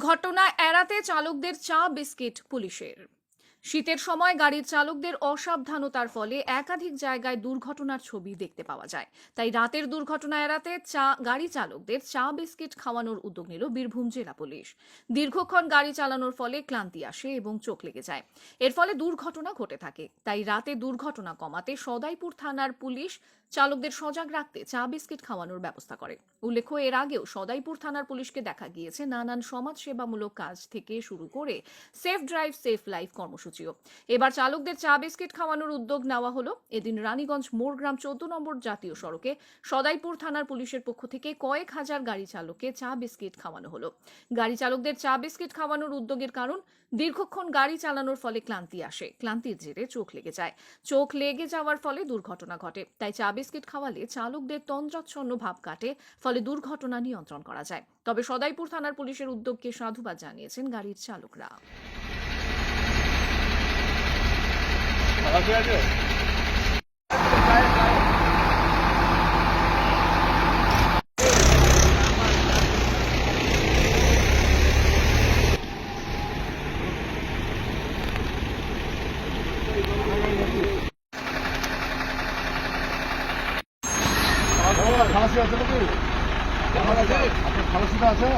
দুর্ঘটনা এড়াতে চালকদের চা, বিস্কিট পুলিশের। শীতের সময় গাড়ির চালকদের অসাবধানতার ফলে একাধিক জায়গায় দুর্ঘটনার ছবি দেখতে পাওয়া যায়। তাই রাতের দুর্ঘটনা এড়াতে চা, গাড়ি চালকদের চা, বিস্কিট খাওয়ানোর উদ্যোগ নিল বীরভূম জেলা পুলিশ। দীর্ঘক্ষণ গাড়ি চালানোর ফলে ক্লান্তি আসে এবং চোখ লেগে যায়। এর ফলে দুর্ঘটনা ঘটে থাকে। তাই রাতে দুর্ঘটনা কমাতে সদাইপুর থানার পুলিশ চালকদের সজাগ রাখতে চা, বিস্কিট খাওয়ানোর ব্যবস্থা করে। উল্লেখ্য, এর আগেও সদাইপুর থানার পুলিশকে দেখা গিয়েছে নানান সমাজসেবামূলক কাজ থেকে শুরু করে সেফ ড্রাইভ, সেফ লাইফ কর্মসূচিও। এবার চালকদের চা, বিস্কিট খাওয়ানোর উদ্যোগ নেওয়া হলো। এদিন রানীগঞ্জ মোড়গ্রাম চোদ্দ নম্বর জাতীয় সড়কে সদাইপুর থানার পুলিশের পক্ষ থেকে কয়েক হাজার গাড়ি চালককে চা, বিস্কিট খাওয়ানো হলো। গাড়ি চালকদের চা, বিস্কিট খাওয়ানোর উদ্যোগের কারণ, দীর্ঘক্ষণ গাড়ি চালানোর ফলে ক্লান্তি আসে। ক্লান্তির জেরে চোখ লেগে যায়। চোখ লেগে যাওয়ার ফলে দুর্ঘটনা ঘটে। তাই চা বিস্কিট খাওয়ালে চালকদের তন্দ্রাচ্ছন্ন ভাব কাটে, ফলে দুর্ঘটনা নিয়ন্ত্রণ করা যায়। তবে সদাইপুর থানার পুলিশের উদ্যোগকে সাধুবাদ জানিয়েছেন গাড়ির চালকরা। খালাসি আছে নাকি আপনার আছে আছে এটা আছে